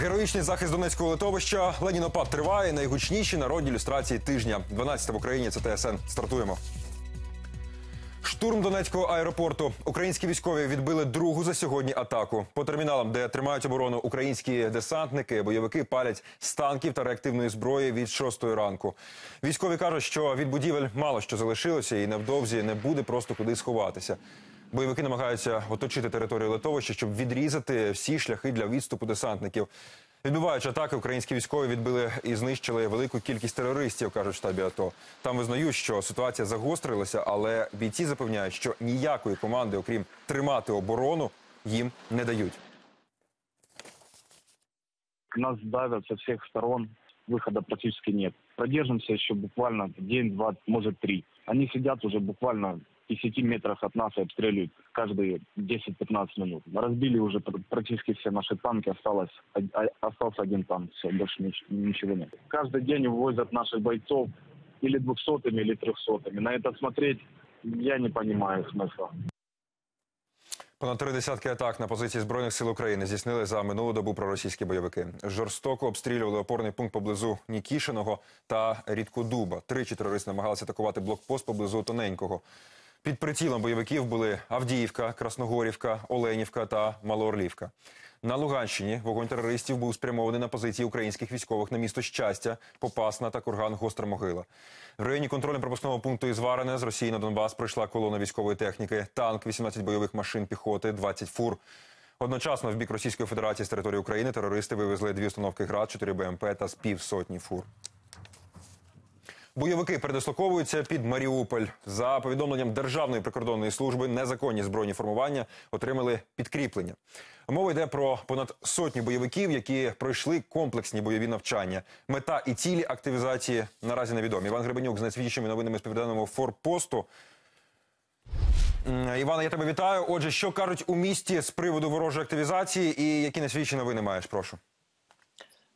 Героїчний захист Донецького литовища Ленінопад триває. Найгучніші народні ілюстрації тижня. 12 в Україні. Це ТСН. Стартуємо. Штурм Донецького аеропорту. Українські військові відбили другу за сьогодні атаку. По терміналам, де тримають оборону українські десантники, бойовики палять з танків та реактивної зброї від 6 ранку. Військові кажуть, що від будівель мало що залишилося, і невдовзі не буде просто куди сховатися. Бойовики намагаються оточити територію литовища, щоб відрізати всі шляхи для відступу десантників. Відбиваючи атаки, українські військові відбили і знищили велику кількість терористів, кажуть в штабі АТО. Там визнають, що ситуація загострилася, але бійці запевняють, що ніякої команди, окрім тримати оборону, їм не дають. Нас давят со всех сторон, выхода практически нет. Продержимся еще буквально день, два, может три. Они сидят уже буквально 10 метрах от нас и обстреливают каждые 10-15 минут. Разбили уже пр- практически все наши танки, осталось, од- а- остался один танк, все, больше нич- ничего нет. Каждый день увозят наших бойцов или двухсотыми, или трехсотыми. На это смотреть я не понимаю смысла. Понад три десятки атак на позиції збройних сил України здійснили за минулу добу проросійські бойовики. Жорстоко обстрілювали опорний пункт поблизу Нікішиного та Рідкодуба. Тричі терористи намагалися атакувати блокпост поблизу Тоненького. Під прицілом бойовиків були Авдіївка, Красногорівка, Оленівка та Малоорлівка. На Луганщині вогонь терористів був спрямований на позиції українських військових на місто Щастя, Попасна та Курган Гостра Могила. В районі контрольно-пропускного пункту Ізварене з Росії на Донбас пройшла колона військової техніки, танк, 18 бойових машин піхоти, 20 фур. Одночасно в бік Російської Федерації з території України терористи вивезли дві установки ГРАД, 4 БМП та з півсотні фур. Бойовики передислоковуються під Маріуполь. За повідомленням Державної прикордонної служби, незаконні збройні формування отримали підкріплення. Мова йде про понад сотню бойовиків, які пройшли комплексні бойові навчання. Мета і цілі активізації наразі невідомі. Іван Гребенюк з найсвіжішими новинами з південного форпосту. Івана, я тебе вітаю. Отже, що кажуть у місті з приводу ворожої активізації, і які найсвіжіші новини маєш? Прошу.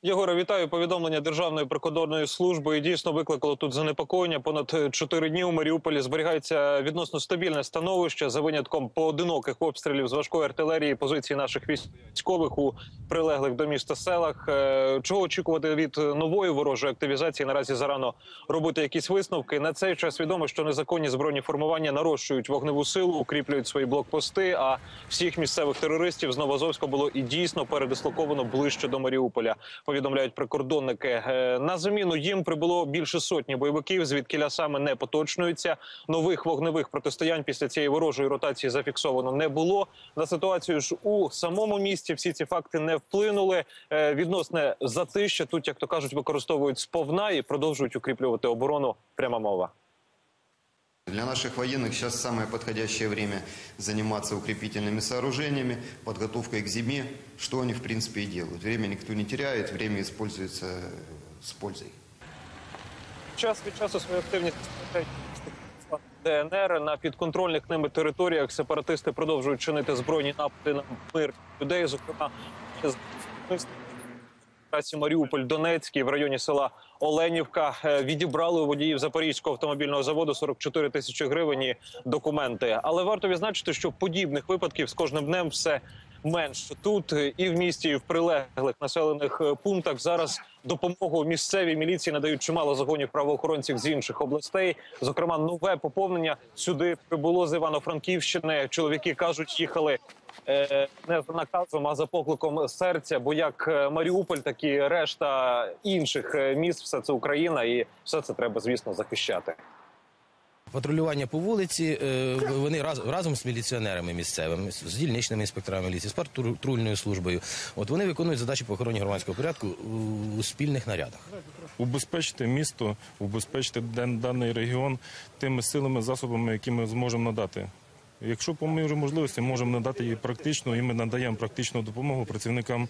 Єгоре, вітаю. Повідомлення Державної прикордонної служби дійсно викликало тут занепокоєння. Понад чотири дні у Маріуполі зберігається відносно стабільне становище за винятком поодиноких обстрілів з важкої артилерії позицій наших військових у прилеглих до міста селах. Е, Чого очікувати від нової ворожої активізації? Наразі зарано робити якісь висновки. На цей час відомо, що незаконні збройні формування нарощують вогневу силу, укріплюють свої блокпости. А всіх місцевих терористів з Новозовська було і дійсно передислоковано ближче до Маріуполя повідомляють прикордонники. Е, На заміну їм прибуло більше сотні бойовиків, звідки саме не поточнуються. Нових вогневих протистоянь після цієї ворожої ротації зафіксовано не було. На ситуацію ж у самому місті всі ці факти не вплинули. Е, Відносне затище тут, як то кажуть, використовують сповна і продовжують укріплювати оборону. Пряма мова. Для наших военных сейчас самое подходящее время заниматься укрепительными сооружениями, подготовкой к зиме, что они в принципе и делают. Время никто не теряет, время используется э, с пользой. Час від часу свою активність ДНР на підконтрольних ними територіях сепаратисти продовжують чинити збройні напади на мир людей. Зокрема, з трасі Маріуполь Донецький в районі села Оленівка е, відібрали у водіїв Запорізького автомобільного заводу 44 тисячі гривень документи. Але варто відзначити, що подібних випадків з кожним днем все менше тут е, і в місті, і в прилеглих населених е, пунктах зараз допомогу місцевій міліції надають чимало загонів правоохоронців з інших областей. Зокрема, нове поповнення сюди прибуло з Івано-Франківщини. Чоловіки кажуть, їхали е, не за наказом, а за покликом серця. Бо як Маріуполь, так і решта інших міст, все це Україна, і все це треба, звісно, захищати. Патрулювання по вулиці, е, вони раз, разом з міліціонерами місцевими, з дільничними інспекторами міліції, з патрульною службою. От вони виконують задачі по охороні громадського порядку у, спільних нарядах. убезпечити місто, убезпечити дан- даний регіон тими силами, засобами, які ми зможемо надати. Якщо по мірі можливості можемо надати її практично, і ми надаємо практичну допомогу працівникам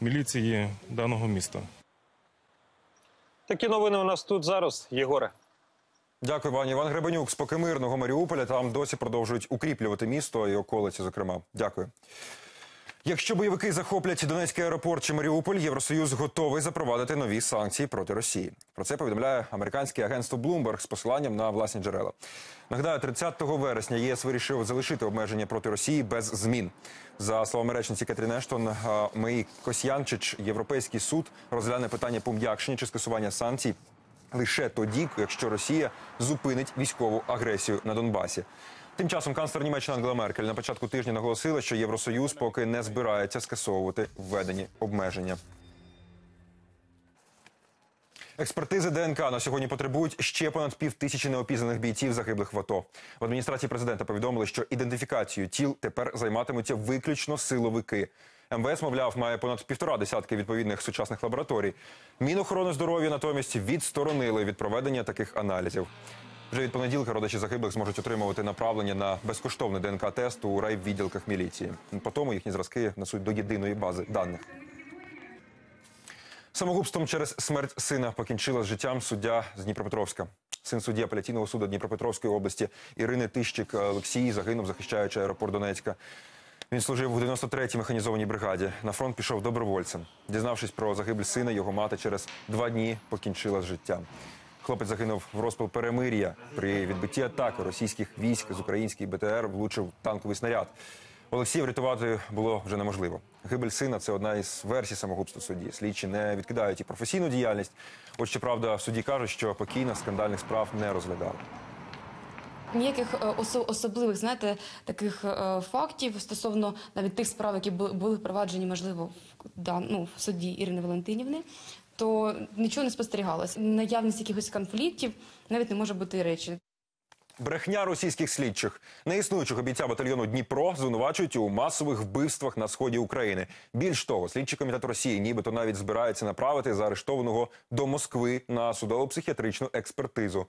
міліції даного міста. Такі новини у нас тут зараз, Єгоре. Дякую, пані Іван Гребенюк з поки мирного Маріуполя. Там досі продовжують укріплювати місто і околиці, зокрема. Дякую. Якщо бойовики захоплять Донецький аеропорт чи Маріуполь, Євросоюз готовий запровадити нові санкції проти Росії. Про це повідомляє американське агентство Bloomberg з посиланням на власні джерела. Нагадаю, 30 вересня ЄС вирішив залишити обмеження проти Росії без змін. За словами речниці Кетрін Ештон, а, Меї Косянчич, Європейський суд розгляне питання пом'якшення чи скасування санкцій лише тоді, якщо Росія зупинить військову агресію на Донбасі. Тим часом канцлер Німеччини Ангела Меркель на початку тижня наголосила, що Євросоюз поки не збирається скасовувати введені обмеження. Експертизи ДНК на сьогодні потребують ще понад пів тисячі неопізнаних бійців загиблих в АТО. В адміністрації президента повідомили, що ідентифікацією тіл тепер займатимуться виключно силовики. МВС, мовляв, має понад півтора десятки відповідних сучасних лабораторій. Мінохорони здоров'я натомість відсторонили від проведення таких аналізів. Вже від понеділка родичі загиблих зможуть отримувати направлення на безкоштовний ДНК-тест у райвідділках міліції. По тому їхні зразки несуть до єдиної бази даних. Самогубством через смерть сина покінчила з життям суддя з Дніпропетровська. Син судді апеляційного суду Дніпропетровської області Ірини Тищик Олексій загинув, захищаючи аеропорт Донецька. Він служив у 93-й механізованій бригаді. На фронт пішов добровольцем. Дізнавшись про загибель сина, його мати через два дні покінчила з життям. Хлопець загинув в розпал перемир'я. При відбитті атаки російських військ з української БТР влучив танковий снаряд. Олексія врятувати було вже неможливо. Гибель сина це одна із версій самогубства судді. Слідчі не відкидають і професійну діяльність. От щоправда, судді кажуть, що покійна скандальних справ не розглядала. Ніяких е, особливих, знаєте, таких е, фактів стосовно навіть тих справ, які бу- були впроваджені, можливо, да, ну, в суді Ірини Валентинівни, то нічого не спостерігалося. Наявність якихось конфліктів навіть не може бути речі. Брехня російських слідчих неіснуючого бійця батальйону Дніпро звинувачують у масових вбивствах на сході України. Більш того, слідчий комітет Росії, нібито навіть збирається направити заарештованого до Москви на судово-психіатричну експертизу.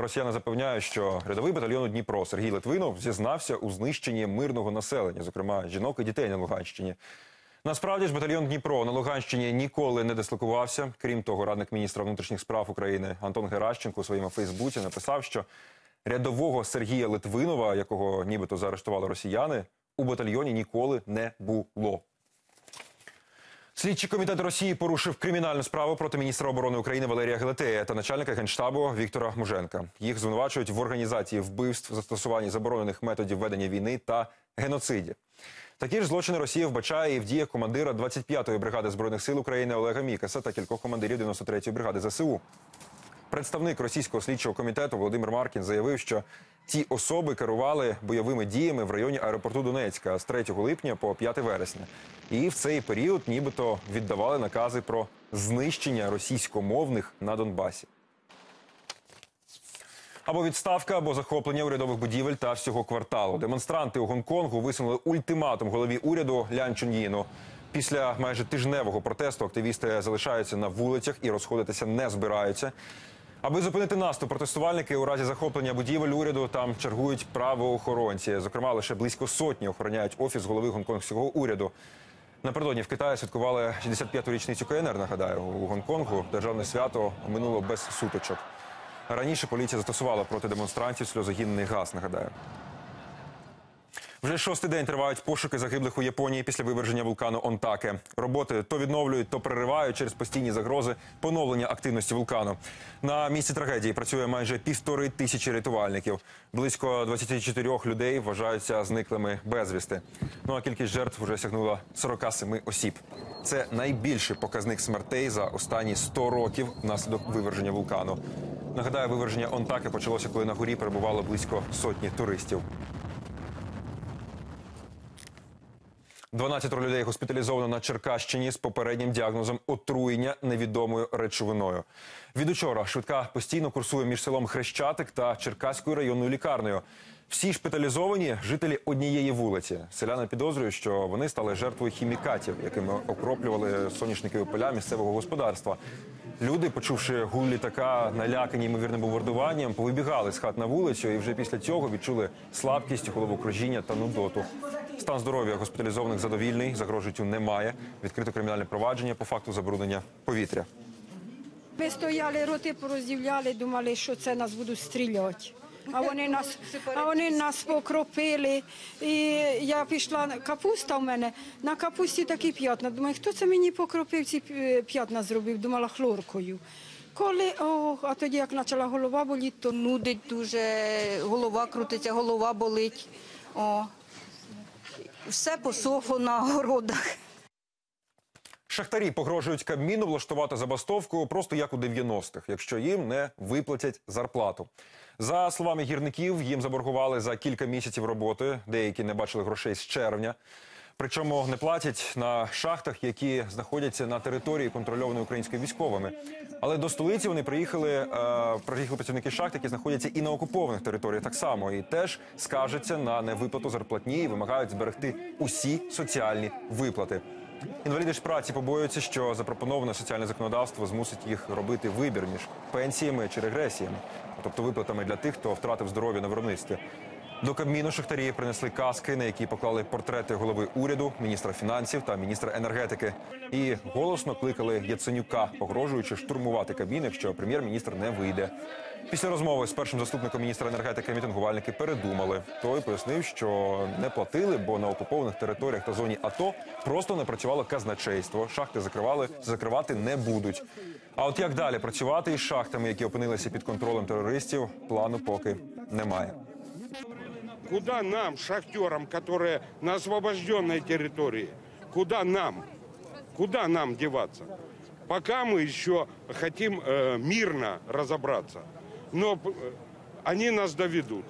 Росіяни запевняють, що рядовий батальйону Дніпро Сергій Литвинов зізнався у знищенні мирного населення, зокрема жінок і дітей на Луганщині. Насправді ж батальйон Дніпро на Луганщині ніколи не дислокувався. Крім того, радник міністра внутрішніх справ України Антон Геращенко у своєму Фейсбуці написав, що рядового Сергія Литвинова, якого нібито заарештували росіяни, у батальйоні ніколи не було. Слідчий комітет Росії порушив кримінальну справу проти міністра оборони України Валерія Гелетея та начальника генштабу Віктора Муженка. Їх звинувачують в організації вбивств, застосуванні заборонених методів ведення війни та геноциді. Такі ж злочини Росія вбачає і в діях командира 25-ї бригади збройних сил України Олега Мікаса та кількох командирів 93-ї бригади ЗСУ. Представник російського слідчого комітету Володимир Маркін заявив, що ці особи керували бойовими діями в районі аеропорту Донецька з 3 липня по 5 вересня. І в цей період нібито віддавали накази про знищення російськомовних на Донбасі. Або відставка, або захоплення урядових будівель та всього кварталу. Демонстранти у Гонконгу висунули ультиматум голові уряду Лян Чуньїну. Після майже тижневого протесту активісти залишаються на вулицях і розходитися не збираються. Аби зупинити наступ, протестувальники у разі захоплення будівель уряду там чергують правоохоронці. Зокрема, лише близько сотні охороняють офіс голови гонконгського уряду. Напередодні в Китаї святкували 65-ту річницю КНР. Нагадаю, у Гонконгу державне свято минуло без сутичок. Раніше поліція застосувала проти демонстрантів сльозогінний газ. Нагадаю. Вже шостий день тривають пошуки загиблих у Японії після виверження вулкану Онтаке. Роботи то відновлюють, то переривають через постійні загрози поновлення активності вулкану. На місці трагедії працює майже півтори тисячі рятувальників. Близько 24 людей вважаються зниклими безвісти. Ну а кількість жертв вже сягнула 47 осіб. Це найбільший показник смертей за останні 100 років внаслідок виверження вулкану. Нагадаю, виверження Онтаки почалося, коли на горі перебувало близько сотні туристів. 12 людей госпіталізовано на Черкащині з попереднім діагнозом отруєння невідомою речовиною. Від учора швидка постійно курсує між селом Хрещатик та Черкаською районною лікарнею. Всі шпиталізовані жителі однієї вулиці. Селяни підозрюють, що вони стали жертвою хімікатів, якими окроплювали соняшникові поля місцевого господарства. Люди, почувши гул літака, налякані ймовірним бомбардуванням, повибігали з хат на вулицю і вже після цього відчули слабкість, головокружіння та нудоту. Стан здоров'я госпіталізованих задовільний, загрожують немає. Відкрито кримінальне провадження по факту забруднення повітря. Ми стояли, роти порозділяли, думали, що це нас будуть стріляти. А вони нас, а вони нас покропили. І я пішла, капуста у мене, на капусті такі п'ятна. Думаю, хто це мені покропив ці п'ятна зробив? Думала хлоркою. Коли, о, а тоді як почала голова боліти, то нудить дуже, голова крутиться, голова болить. О. Все посохло на городах. Шахтарі погрожують Кабміну влаштувати забастовку просто як у 90-х, якщо їм не виплатять зарплату. За словами гірників, їм заборгували за кілька місяців роботи. Деякі не бачили грошей з червня. Причому не платять на шахтах, які знаходяться на території контрольованої українськими військовими. Але до столиці вони приїхали, е, приїхали працівники шахт, які знаходяться і на окупованих територіях так само, і теж скаржаться на невиплату зарплатні і вимагають зберегти усі соціальні виплати. Інваліди ж праці побоюються, що запропоноване соціальне законодавство змусить їх робити вибір між пенсіями чи регресіями, тобто виплатами для тих, хто втратив здоров'я на виробництві. До Кабміну шахтарі принесли каски, на які поклали портрети голови уряду, міністра фінансів та міністра енергетики, і голосно кликали Яценюка, погрожуючи штурмувати Кабмін, якщо прем'єр-міністр не вийде. Після розмови з першим заступником міністра енергетики мітингувальники передумали. Той пояснив, що не платили, бо на окупованих територіях та зоні АТО просто не працювало казначейство. Шахти закривали, закривати не будуть. А от як далі працювати із шахтами, які опинилися під контролем терористів, плану поки немає. Куда нам, шахтерам, которые на освобожденной территории, куда нам, куда нам деваться? Пока мы еще хотим э, мирно разобраться, но э, они нас доведут.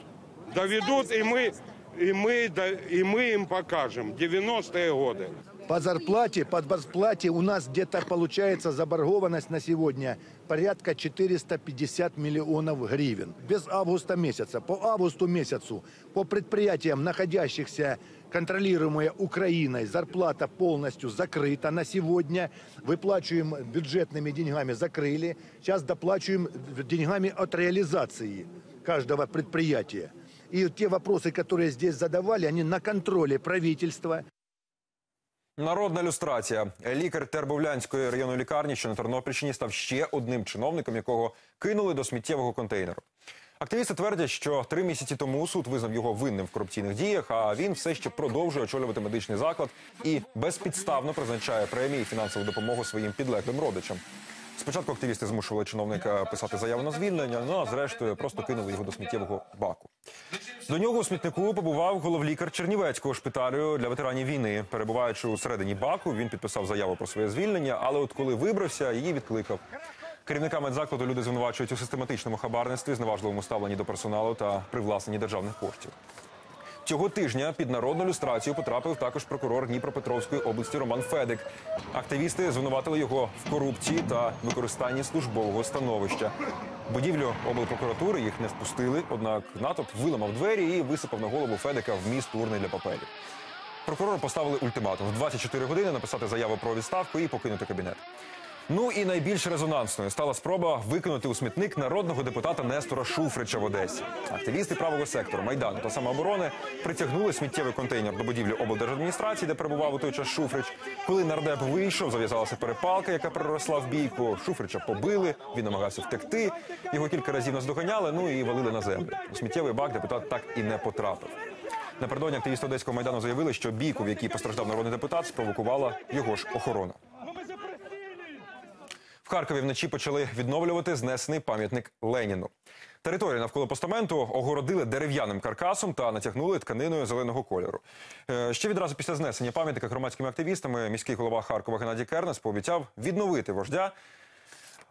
Доведут, и мы, и мы, и мы им покажем 90-е годы. По зарплате, по зарплате у нас где-то получается заборгованность на сегодня порядка 450 миллионов гривен. Без августа месяца. По августу месяцу по предприятиям, находящихся контролируемой Украиной, зарплата полностью закрыта на сегодня. Выплачиваем бюджетными деньгами, закрыли. Сейчас доплачиваем деньгами от реализации каждого предприятия. И те вопросы, которые здесь задавали, они на контроле правительства. Народна люстрація. Лікар Тербовлянської районної лікарні, що на Тернопільщині, став ще одним чиновником, якого кинули до сміттєвого контейнеру. Активісти твердять, що три місяці тому суд визнав його винним в корупційних діях, а він все ще продовжує очолювати медичний заклад і безпідставно призначає премії і фінансову допомогу своїм підлеглим родичам. Спочатку активісти змушували чиновника писати заяву на звільнення, ну а зрештою просто кинули його до сміттєвого баку. До нього у смітнику побував головлікар Чернівецького шпиталю для ветеранів війни. Перебуваючи у середині баку, він підписав заяву про своє звільнення, але от коли вибрався, її відкликав. Керівника медзакладу люди звинувачують у систематичному хабарництві, зневажливому ставленні до персоналу та привласненні державних коштів. Цього тижня під народну люстрацію потрапив також прокурор Дніпропетровської області Роман Федик. Активісти звинуватили його в корупції та використанні службового становища. Будівлю облпрокуратури їх не впустили, однак натовп виламав двері і висипав на голову Федика вміст урни для паперів. Прокурору поставили ультиматум в 24 години написати заяву про відставку і покинути кабінет. Ну і найбільш резонансною стала спроба викинути у смітник народного депутата Нестора Шуфрича в Одесі. Активісти правого сектору Майдану та самооборони притягнули сміттєвий контейнер до будівлі облдержадміністрації, де перебував у той час Шуфрич. Коли нардеп вийшов, зав'язалася перепалка, яка переросла в бійку. Шуфрича побили, він намагався втекти. Його кілька разів наздоганяли, ну і валили на землю. У сміттєвий бак депутат так і не потрапив. Напередодні активісти Одеського майдану заявили, що бійку, в якій постраждав народний депутат, спровокувала його ж охорона. Харкові вночі почали відновлювати знесений пам'ятник Леніну. Територію навколо постаменту огородили дерев'яним каркасом та натягнули тканиною зеленого кольору. Е, Ще відразу після знесення пам'ятника громадськими активістами міський голова Харкова Геннадій Кернес пообіцяв відновити вождя.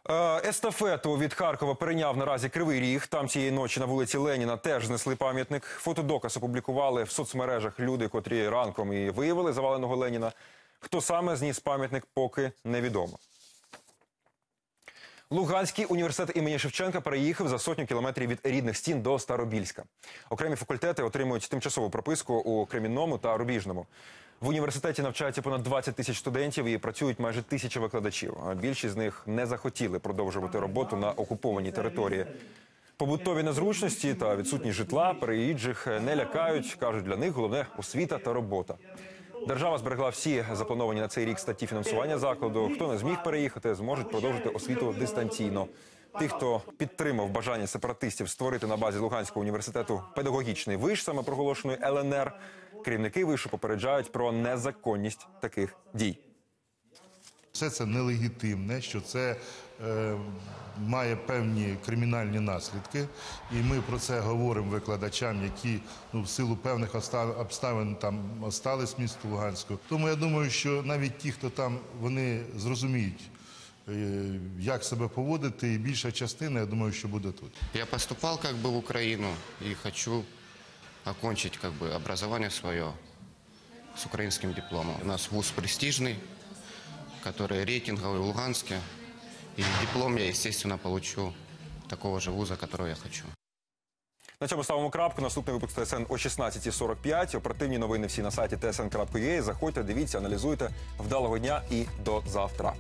Е, Естафету від Харкова перейняв наразі Кривий Ріг. Там цієї ночі на вулиці Леніна теж знесли пам'ятник. Фотодоказ опублікували в соцмережах люди, котрі ранком і виявили заваленого Леніна. Хто саме зніс пам'ятник, поки невідомо. Луганський університет імені Шевченка переїхав за сотню кілометрів від рідних стін до Старобільська. Окремі факультети отримують тимчасову прописку у Кремінному та Рубіжному. В університеті навчається понад 20 тисяч студентів і працюють майже тисяча викладачів. Більшість з них не захотіли продовжувати роботу на окупованій території. Побутові незручності та відсутність житла переїжджих не лякають. кажуть, для них головне освіта та робота. Держава зберегла всі заплановані на цей рік статті фінансування закладу. Хто не зміг переїхати, зможуть продовжити освіту дистанційно. Тих, хто підтримав бажання сепаратистів створити на базі Луганського університету педагогічний виш, саме проголошеної ЛНР, керівники вишу попереджають про незаконність таких дій. Все це нелегітимне, що це має певні кримінальні наслідки. І ми про це говоримо викладачам, які ну, в силу певних оста- обставин там остались в місту Луганську. Тому я думаю, що навіть ті, хто там, вони зрозуміють, е, як себе поводити, і більша частина, я думаю, що буде тут. Я поступал как бы в Украину и хочу окончить как бы образование свое с украинским дипломом. У нас вуз престижный, который рейтинговый в Луганске. И диплом я, естественно, получу такого же вуза, которого я хочу. На цьому ставимо крапку. Наступний випуск ТСН о 16.45. Оперативні новини всі на сайті tsn.ua. Заходьте, дивіться, аналізуйте. Вдалого дня і до завтра.